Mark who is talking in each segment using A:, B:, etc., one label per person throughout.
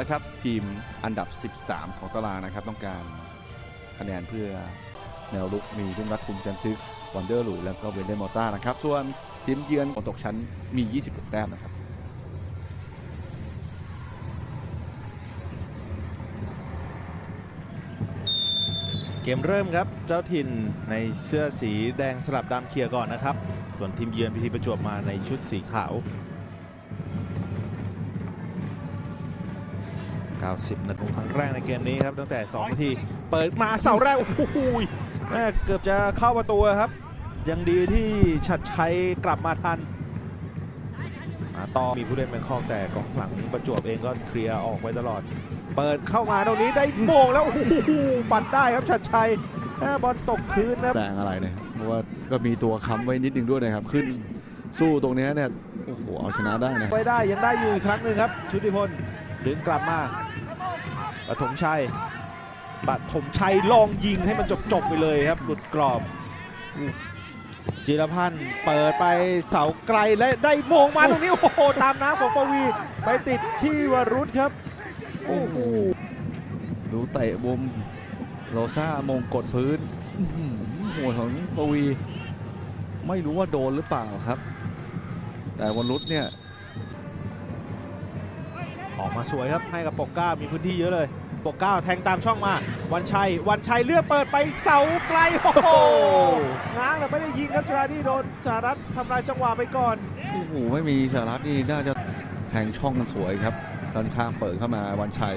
A: นะครับ ทีมอันดับ 13 ของตารางนะครับ ต้องการคะแนนเพื่อแนวรุกมีรุ่งรัตน์ภูมิจันทึกวันเดอร์หลุยแล้วก็เวนเดนมอต้านะครับ ส่วนทีมเยือนของตกชั้นมี 26 แต้มนะครับ
B: เกมเริ่มครับ เจ้าถิ่นในเสื้อสีแดงสลับดำเคลียร์ก่อนนะครับ ส่วนทีมเยือนพิธีประจวบมาในชุดสีขาว 90 นาทีครั้งแรกในเกมนี้ครับตั้งแต่2นาทีเปิดมาเสาแรกโอ้โหแม่เกือบจะเข้าประตูครับ ยังดีที่ชัดชัยกลับมาทันมาต่อมีผู้เล่นเป็นข้อแต่กองหลังประจวบเองก็เคลียร์ออกไปตลอด เปิดเข้ามาตรงนี้ได้โมงแล้วโอ้โหปัดได้ครับชัดชัยแม่บอลตกพื้นนะครับ
A: แต่งอะไรนะครับเพราะว่าก็มีตัวค้ำไว้นิดนึงด้วยนะครับขึ้นสู้ตรงเนี้ยเนี่ยโอ้โหเอาชนะได้นะ
B: ไว้ได้ยังได้อยู่อีกครั้งหนึ่งครับชุติพลดึงกลับมา ปฐมชัยปฐมชัยลองยิงให้มันจบๆไปเลยครับ หลุดกรอบ จิรพันธ์เปิดไปเสาไกลและได้โมงมาตรงนี้ โอ้โห ตามน้ำของปวีไปติดที่วรุษครับ โอ้โห
A: ดูเตะมุมโรซ่ามงกดพื้นอื้อหือหัวของปวี ไม่รู้ว่าโดนหรือเปล่าครับ แต่วันรุษเนี่ย
B: ออกมาสวยครับ ให้กับปกเก้ามีพื้นที่เยอะเลย ปกเก้าแทงตามช่องมา วันชัย วันชัยเลือกเปิดไปเสาไกล โอ้โหง้างแต่ไม่ได้ยิงครับจราที่โดนสารัตทำลายจังหวะไปก่อน
A: โอ้โห ไม่มีสารัตนี่น่าจะแทงช่องกันสวยครับด้านข้างเปิดเข้ามาวันชัย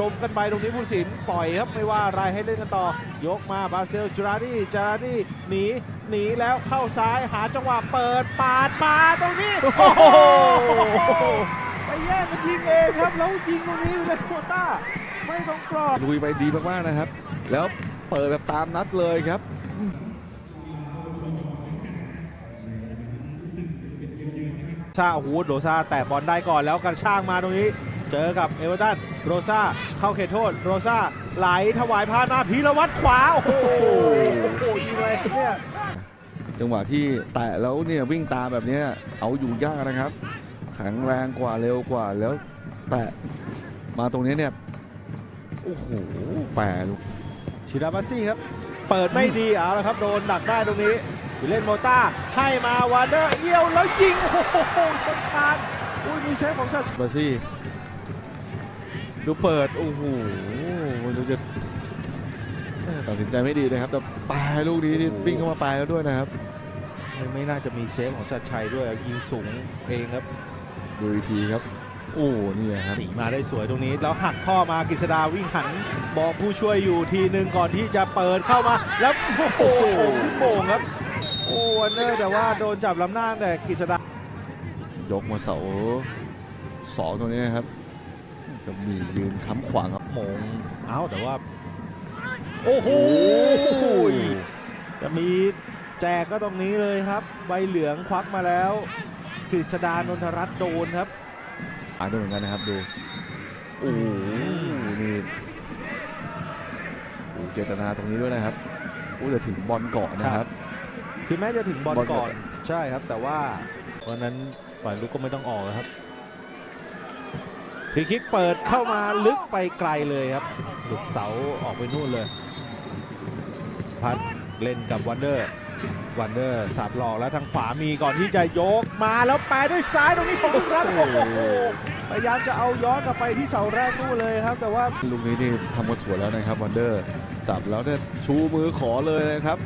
B: ลมกันไปตรงนี้ผู้สินปล่อยครับไม่ว่าอะไรให้เล่นกันต่อ ยกมาบราเซลจูราดีจาราดีหนีหนีแล้วเข้าซ้ายหาจังหวะเปิดปาดมาตรงนี้ โอ้โหไปแย่งกันยิงเองครับ แล้วยิงตรงนี้เป็นโควต้า ไม่ต้องกรอบ
A: ลุยไปดีมากๆนะครับ แล้วเปิดแบบตามนัดเลยครับ
B: ซาโอ้โหโรซาแต่บอลได้ก่อนแล้วกันช่างมาตรงนี้ เจอกับเอเวอร์ตันโรซาเข้าเขตโทษ โรซาไหลถวายพานมาพีรวัตรขวา โอ้โหโอ้โหยิงอะไรเนี่ย
A: จังหวะที่แตะแล้วเนี่ยวิ่งตามแบบเนี้ยเอาอยู่ยากนะครับแข็งแรงกว่าเร็วกว่าแล้วแตะมาตรงนี้เนี่ย โอ้โหแปรลูก
B: ชิราบัสซี่ครับ เปิดไม่ดีเอาละครับโดนดักได้ตรงนี้วิเล่นโมต้าให้มาวานเดอร์เอี้ยวแล้วยิง โอ้โหชัดชานอุ้ยมีเซฟของชาติ
A: บาซี่ดูเปิด โอ้โหไม่รู้จะเอ้ยตัดสินใจไม่ดีนะครับ แต่ปลายลูกนี้นี่วิ่งเข้ามาปลายแล้วด้วยนะครับ
B: ไม่น่าจะมีเซฟของชาติชัยด้วยยิงสูงเองครับ
A: ดูอีกทีครับ โอ้นี่ครับ
B: หนีมาได้สวยตรงนี้ แล้วหักข้อมากฤษดาวิ่งหันบอกผู้ช่วยอยู่ทีหนึ่งก่อนที่จะเปิดเข้ามา แล้วโอ้โหขึ้นโป่งครับ โอ้วันเนอร์แต่ว่าโดนจับลำหน้าแต่กฤษดาย
A: กมาเสาสองตรงนี้นะครับก็มียืนค้ำขวางครับ
B: โมงเอ้าแต่ว่า โอ้โหจะมีแจกก็ตรงนี้เลยครับ ใบเหลืองควักมาแล้วกฤษดานนทรัตน์โดนครับ
A: อ่านด้วยเหมือนกันนะครับดูโอ้โหนี่โอ้เจตนาตรงนี้ด้วยนะครับโอ้จะถึงบอลก่อนนะครับ
B: คือแม้จะถึงบอล
A: บอลก่
B: ก่
A: อ
B: อน นใช่ครับ แต่ว่าวันนั้นฝ่ายลุกก็ไม่ต้องออกครับฟรีคิกเปิดเข้ามาลึกไปไกลเลยครับ หลุดเสาออกไปนู่นเลย พัดเล่นกับวันเดอร์ วันเดอร์สับหลอกแล้วทางขวามีก่อนที่จะยกมาแล้วแปรด้วยซ้ายตรงนี้ของรัฐโอ้โหพยายามจะเอาย้อนกลับไปที่เสาแรกนู่นเลยครับ แต่ว่า
A: ลูกนี้นี่ทำมาสวยแล้วนะครับวันเดอร์สับแล้วเนี่ยชูมือขอเลยนะครับ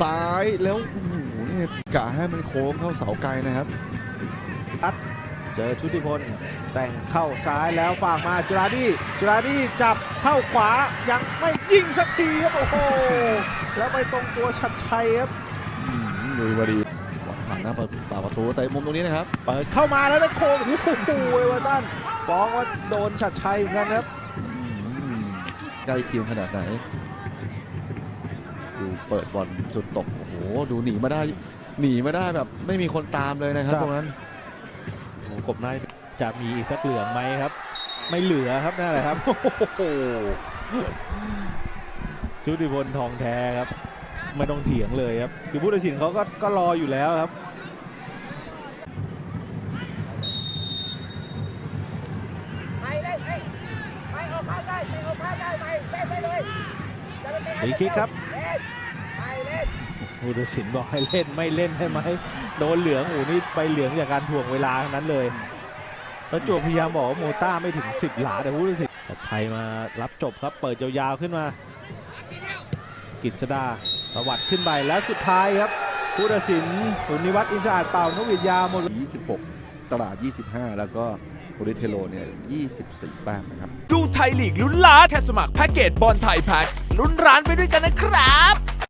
A: ซ้ายแล้วโอ้โหนี่กะให้มันโค้งเข้าเสาไกลนะครับ
B: เจอชุติพลแต่งเข้าซ้ายแล้วฝากมาจุราดีจุราดีจับ เข้าขวายังไม่ยิงสักทีครับ โอ้โห แล้วไปตรงตัวชัดชัยครับ
A: อืมลุยมาดีผ่านหน้าประปากประตูเตะมุมตรงนี้นะครับ
B: เปิดเข้ามาแล้วได้โค้งโอ้โหเอเวอร์ตันฟ้องว่าโดนชัดชัยเหมือนกันครับ
A: อืมใกล้เคียงขนาดไหน ดูเปิดบอลจุดตก โอ้โห ดูหนีมาได้ หนีมาได้แบบไม่มีคนตามเลยนะครับ
B: ครับ
A: ตรงนั้น
B: โอ้โหกบนายจะมีอีกสักเหลืองไหมครับ ไม่เหลือครับนั่นแหละครับชุติพลทองแท้ครับไม่ต้องเถียงเลยครับคือผู้ตัดสินเขาก็ก็รออยู่แล้วครับด้ไป
C: เอา
B: ข้าได้ไปไปไปเลยจะไปคิกครับผู้ตัดสินบอกให้เล่นไม่เล่นใช่ไหมโดนเหลืองอูนี่ไปเหลืองจากการถ่วงเวลานั้นเลย ประจวบพยายามบอกว่าโมต้าไม่ถึง 10 หลาแต่ผู้ตัดสินชัดชัยมารับจบครับเปิดยาวๆขึ้นมา กิษดาตวัดขึ้นไปแล้วสุดท้ายครับผู้ตัดสินสุนิวัฒน์อินสะอาดเป่านกหวีดยาวหมด
A: 26 ตลาด 25 แล้วก็โปริเทโลเนี่ย 24 แต้มนะครับ
C: ดูไทยลีกลุ้นล้านแค่สมัครแพ็กเกจบอลไทยแพ็กลุ้นร้านไปด้วยกันนะครับ